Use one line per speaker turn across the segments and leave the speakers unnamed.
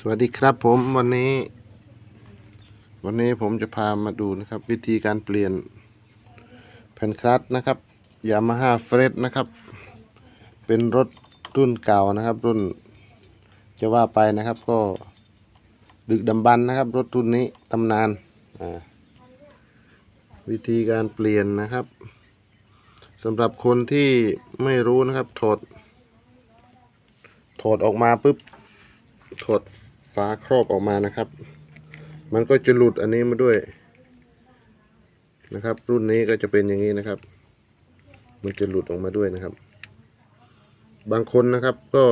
สวัสดีครับผมวันนี้ วันนี้ผมจะพามาดูนะครับ วิธีการเปลี่ยนแผ่นคลัตช์นะครับยามาฮ่าเฟรดนะครับ เป็นรถรุ่นเก่านะครับ รุ่นจะว่าไปนะครับ ก็ดึกดำบรรนะครับ รถรุ่นนี้ตำนานวิธีการเปลี่ยนนะครับสำหรับคนที่ไม่รู้นะครับถอดถอดออกมาปุ๊บถอดาครอบออกมานะครับ มันก็จะหลุดอันนี้มาด้วยนะครับ รุ่นนี้ก็จะเป็นอย่างนี้นะครับ มันจะหลุดออกมาด้วยนะครับ บางคนนะครับก็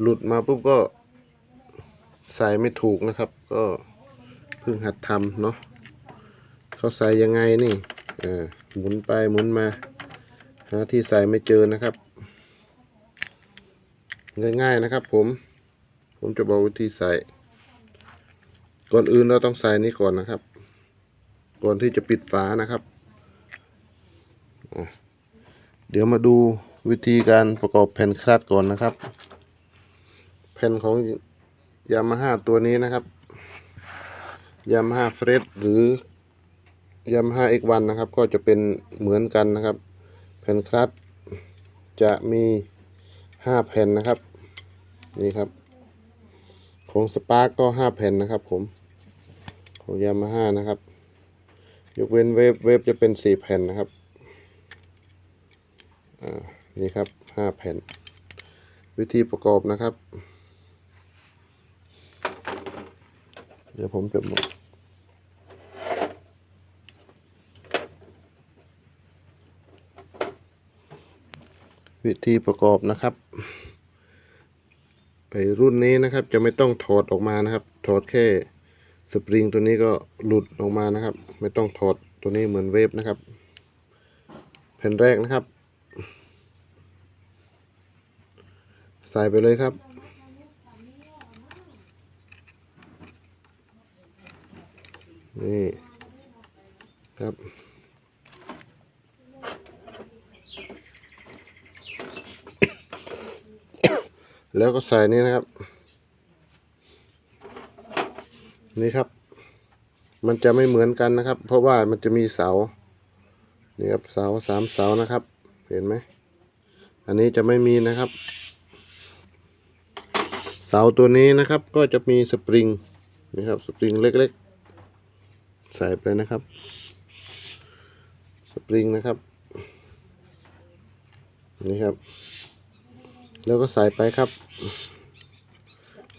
หลุดมาปุ๊บก็ใส่ไม่ถูกนะครับ ก็เพิ่งหัดทำเนาะเขาใส่ยังไงนี่เออหมุนไปหมุนมาหาที่ใส่ไม่เจอนะครับ ง่ายๆนะครับผม ผมจะบอกวิธีใส่ ก่อนอื่นเราต้องใส่นี้ก่อนนะครับ ก่อนที่จะปิดฝานะครับ เดี๋ยวมาดูวิธีการประกอบแผ่นคลัตก่อนนะครับ แผ่นของยามาฮ่าตัวนี้นะครับยามาฮ่าเฟรดหรือยามาฮ่าเอ็กวันนะครับ ก็จะเป็นเหมือนกันนะครับ แผ่นคลัตจะมีห้าแผ่นนะครับ นี่ครับ ของสปาร์กก็ห้าแผ่นนะครับผม ของยามาฮ่านะครับ ยกเว้นเวฟเวฟจะเป็นสี่แผ่นนะครับ อ่า นี่ครับห้าแผ่น วิธีประกอบนะครับ เดี๋ยวผมจะบอกวิธีประกอบนะครับ ไอรุ่นนี้นะครับจะไม่ต้องถอดออกมานะครับ ถอดแค่สปริงตัวนี้ก็หลุดออกมานะครับ ไม่ต้องถอดตัวนี้เหมือนเวฟนะครับแผ่นแรกนะครับ ใส่ไปเลยครับ นี่ครับ แล้วก็ใส่นี่นะครับ นี่ครับ มันจะไม่เหมือนกันนะครับ เพราะว่ามันจะมีเสานี่ครับเสาสามเสานะครับ เห็นไหมอันนี้จะไม่มีนะครับ เสาตัวนี้นะครับ ก็จะมีสปริงนี่ครับสปริงเล็กๆ ใส่ไปนะครับ สปริงนะครับนี่ครับ แล้วก็ใส่ไปครับ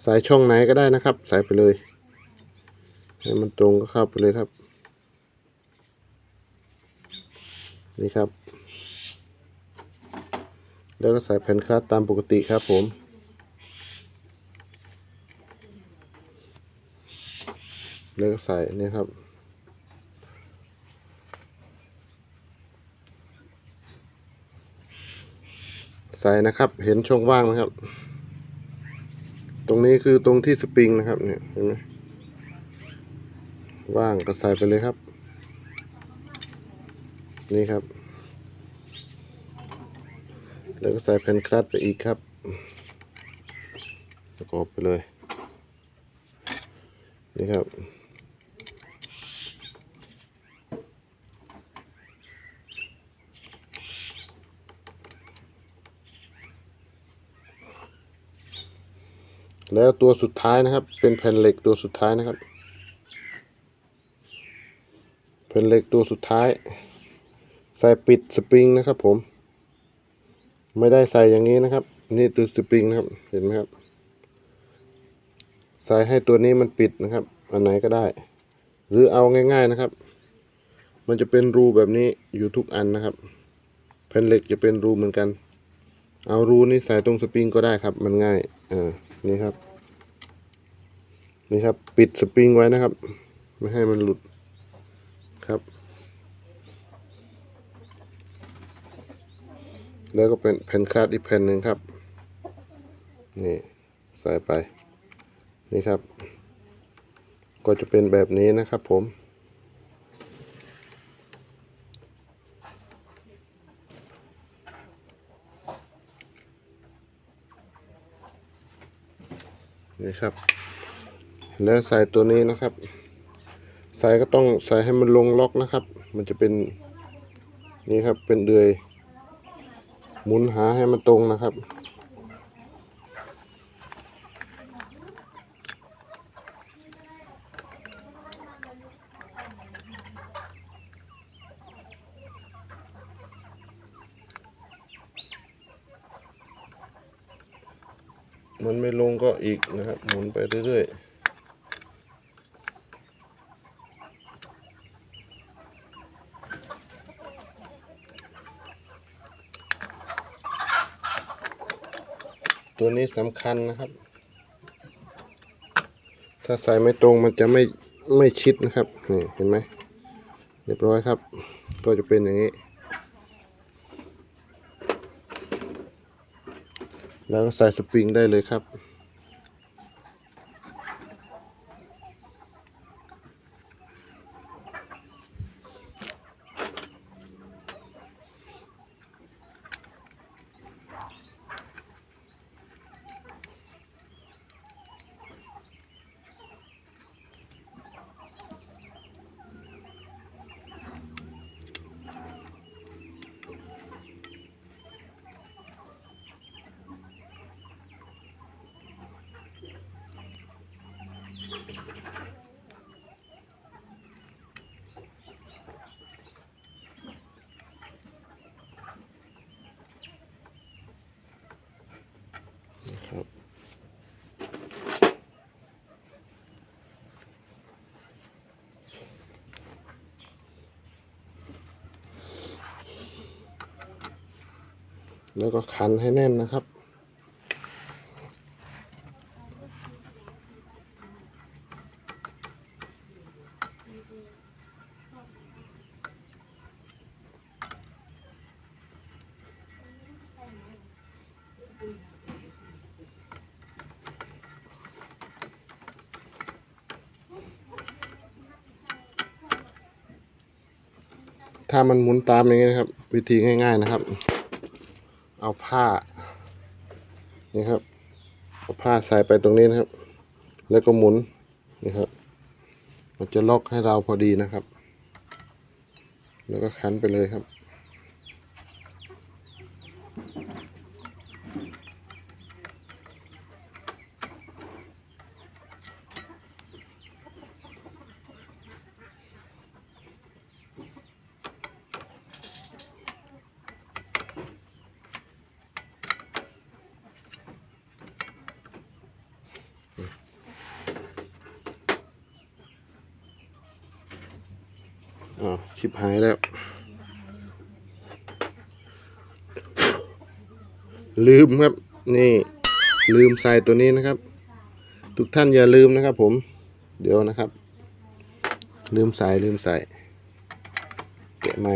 ใส่ช่องไหนก็ได้นะครับ ใส่ไปเลย ให้มันตรงก็เข้าไปเลยครับ นี่ครับ แล้วก็ใส่แผ่นคาดตามปกติครับผมแล้วก็ใส่นี่ครับ ใสนะครับ เห็นช่องว่างไหมครับ ตรงนี้คือตรงที่สปริงนะครับเนี่ยเห็นไหมว่างก็ใส่ไปเลยครับ นี่ครับ แล้วก็ใส่แผ่นคลัตไปอีกครับประกอบไปเลย นี่ครับ แล้วตัวสุดท้ายนะครับ เป็นแผ่นเหล็กตัวสุดท้ายนะครับ แผ่นเหล็กตัวสุดท้าย ใส่ปิดสปริงนะครับผม ไม่ได้ใส่อย่างนี้นะครับ นี่ตัวสปริงนะครับ เห็นไหมครับ ใส่ให้ตัวนี้มันปิดนะครับ อันไหนก็ได้ หรือเอาง่าย ๆนะครับ มันจะเป็นรูแบบนี้อยู่ทุกอันนะครับ แผ่นเหล็กจะเป็นรูเหมือนกัน เอารูนี้ใส่ตรงสปริงก็ได้ครับ มันง่ายอ่า นี่ครับ นี่ครับ ปิดสปริงไว้นะครับ ไม่ให้มันหลุดครับ แล้วก็เป็นแผ่นคาดอีกแผ่นหนึ่งครับ นี่ใส่ไป นี่ครับ ก็จะเป็นแบบนี้นะครับผม นี่ครับ แล้วใส่ตัวนี้นะครับ ใส่ก็ต้องใส่ให้มันลงล็อกนะครับ มันจะเป็นนี่ครับเป็นเดือยหมุนหาให้มันตรงนะครับ มันไม่ลงก็ อีกนะครับหมุนไปเรื่อยๆตัวนี้สำคัญนะครับ ถ้าใส่ไม่ตรงมันจะไม่ไม่ชิดนะครับ นี่เห็นไหมเรียบร้อยครับ ก็จะเป็นอย่างนี้ แล้วก็ใส่สปริงได้เลยครับครับ แล้วก็คันให้แน่นนะครับ ถ้ามันหมุนตามอย่างนี้นะครับ วิธีง่าย ๆนะครับ เอาผ้านี่ครับเอาผ้าใส่ไปตรงนี้นะครับ แล้วก็หมุนนี่ครับ มันจะล็อกให้เราพอดีนะครับ แล้วก็คันไปเลยครับ อ้าว ชิบหายแล้ว ลืมครับ นี่ ลืมใส่ตัวนี้นะครับ ทุกท่านอย่าลืมนะครับผม เดี๋ยวนะครับ ลืมใส่ลืมใส่แกะไม่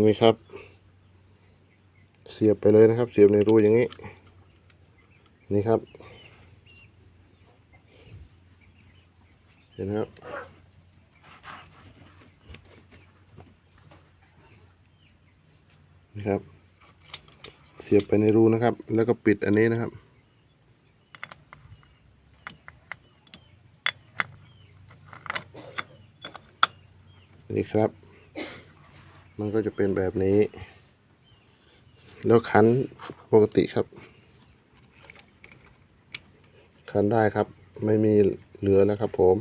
นี่ครับ เสียบไปเลยนะครับ เสียบในรูอย่างนี้ นี่ครับ เห็นไหมครับนี่ครับ เสียบไปในรูนะครับ แล้วก็ปิดอันนี้นะครับ นี่ครับ มันก็จะเป็นแบบนี้ แล้วคันปกติครับ คันได้ครับ ไม่มีเหลือแล้วครับผม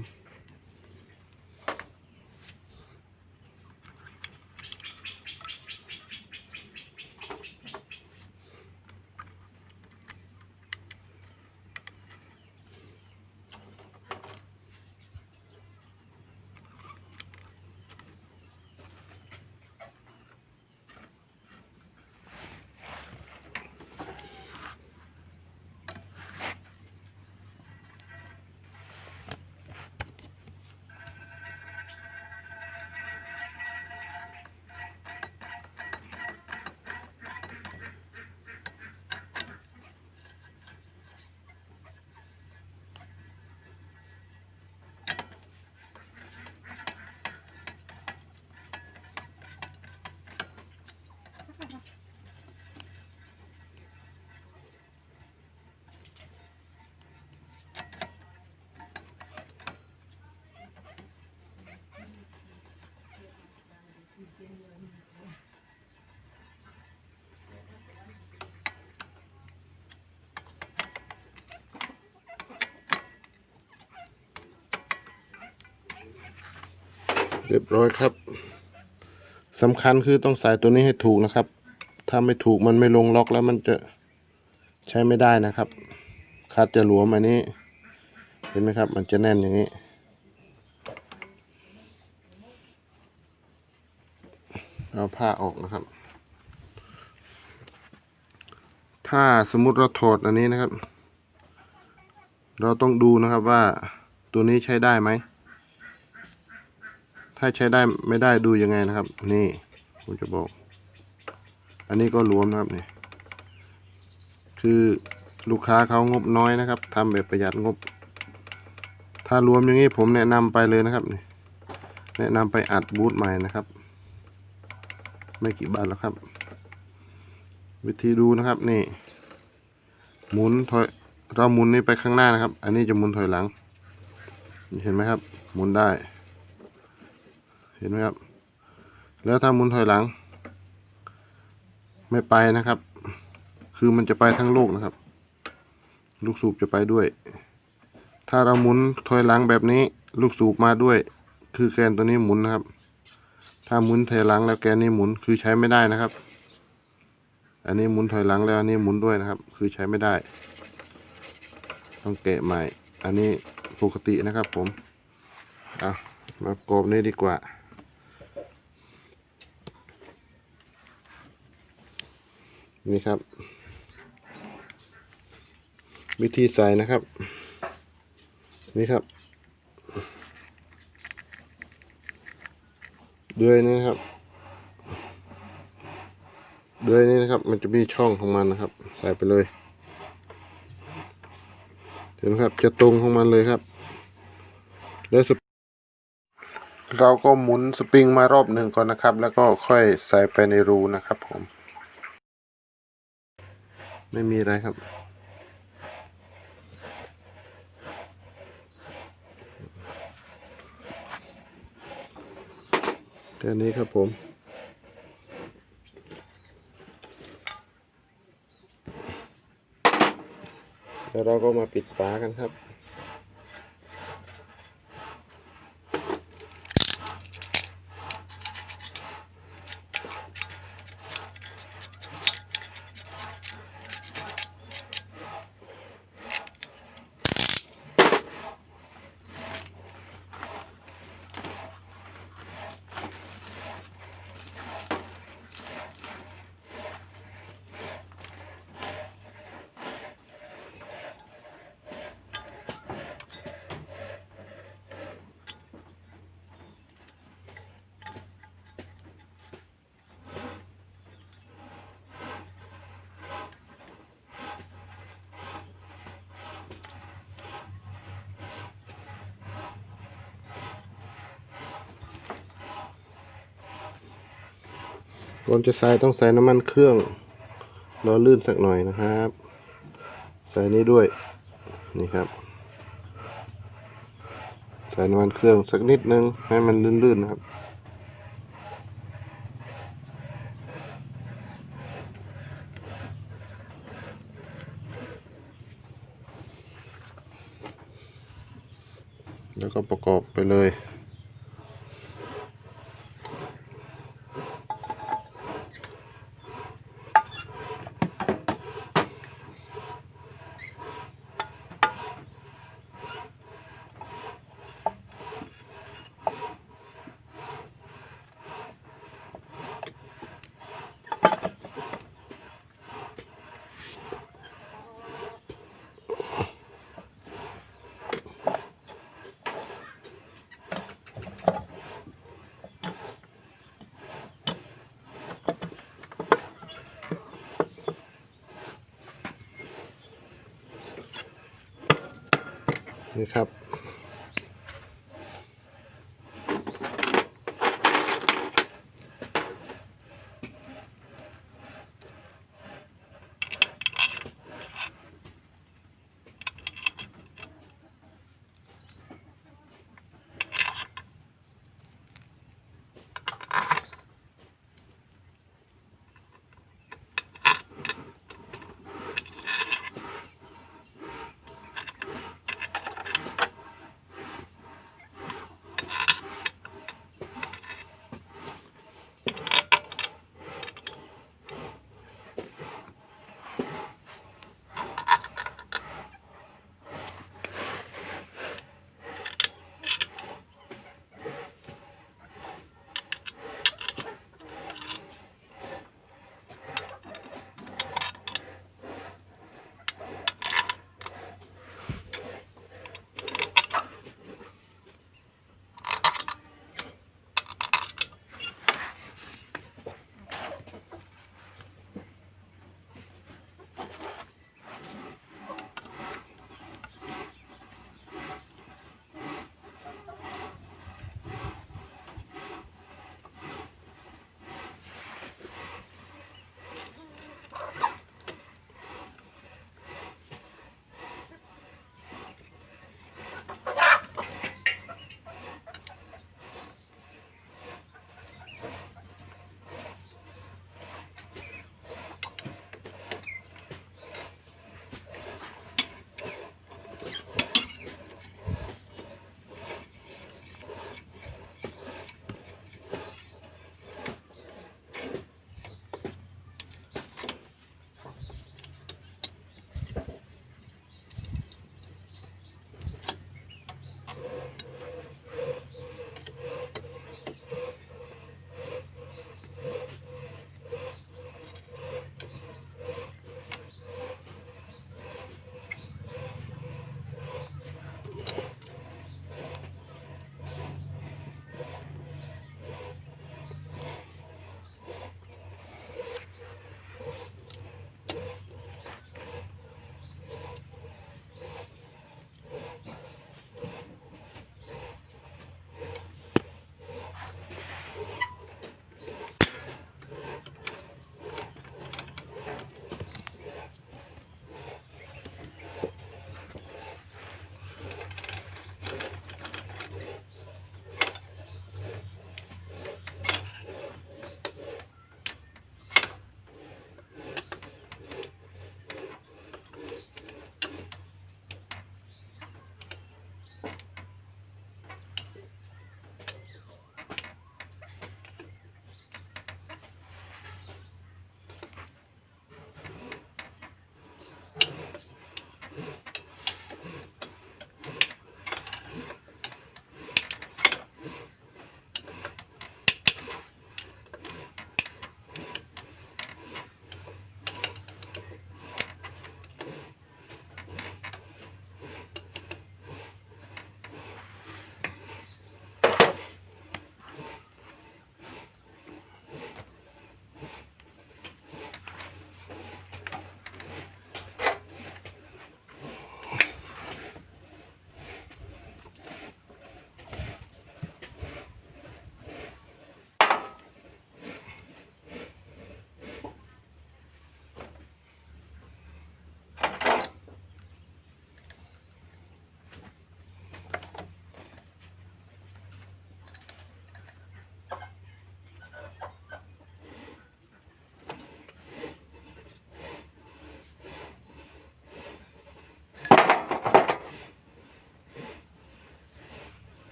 เรียบร้อยครับสำคัญคือต้องใส่ตัวนี้ให้ถูกนะครับ ถ้าไม่ถูกมันไม่ลงล็อกแล้วมันจะใช้ไม่ได้นะครับคาดจะหลวมอันนี้ เห็นไหมครับ มันจะแน่นอย่างนี้ เอาผ้าออกนะครับ ถ้าสมมุติเราถอดอันนี้นะครับ เราต้องดูนะครับว่าตัวนี้ใช้ได้ไหม ถ้าใช้ได้ไม่ได้ดูยังไงนะครับ นี่ผมจะบอก อันนี้ก็รวมนะครับนี่คือลูกค้าเขางบน้อยนะครับทำแบบประหยัดงบ ถ้ารวมอย่างนี้ผมแนะนำไปเลยนะครับนี่แนะนำไปอัดบูทใหม่นะครับ ไม่กี่บาทแล้วครับ วิธีดูนะครับนี่หมุนถอยเราหมุนนี่ไปข้างหน้านะครับ อันนี้จะหมุนถอยหลัง เห็นไหมครับ หมุนได้ เห็นไหมครับ แล้วถ้าหมุนถอยหลัง ไม่ไปนะครับ คือมันจะไปทั้งลูกนะครับ ลูกสูบจะไปด้วย ถ้าเราหมุนถอยหลังแบบนี้ ลูกสูบมาด้วย คือแกนตัวนี้หมุนนะครับ ถ้าหมุนถอยหลังแล้วแกนนี้หมุนคือใช้ไม่ได้นะครับ อันนี้หมุนถอยหลังแล้วอันนี้หมุนด้วยนะครับ คือใช้ไม่ได้ ต้องแกะใหม่ อันนี้ปกตินะครับผมเอามากรอบนี้ดีกว่า นี่ครับ วิธีใส่นะครับ นี่ครับ ด้วยนี่นะครับ ด้วยนี่นะครับ มันจะมีช่องของมันนะครับ ใส่ไปเลย เห็นไหมครับ จะตรงของมันเลยครับ แล้วสปเราก็หมุนสปริงมารอบหนึ่งก่อนนะครับ แล้วก็ค่อยใส่ไปในรูนะครับผม ไม่มีอะไรครับ แค่นี้ครับผมแล้วเราก็มาปิดฝากันครับ ก่อนจะใส่ต้องใส่น้ำมันเครื่องรอลื่นสักหน่อยนะครับ ใส่นี้ด้วยนี่ครับ ใส่น้ำมันเครื่องสักนิดนึงให้มันลื่นๆนะครับแล้วก็ประกอบไปเลย นี่ครับ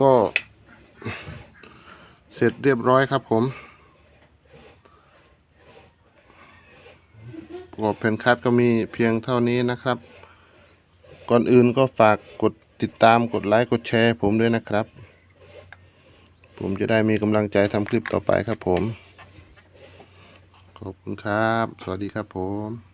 ก็เสร็จเรียบร้อยครับผมประกอบแผ่นคัดก็มีเพียงเท่านี้นะครับ ก่อนอื่นก็ฝากกดติดตามกดไลค์กดแชร์ผมด้วยนะครับ ผมจะได้มีกำลังใจทำคลิปต่อไปครับผม ขอบคุณครับ สวัสดีครับผม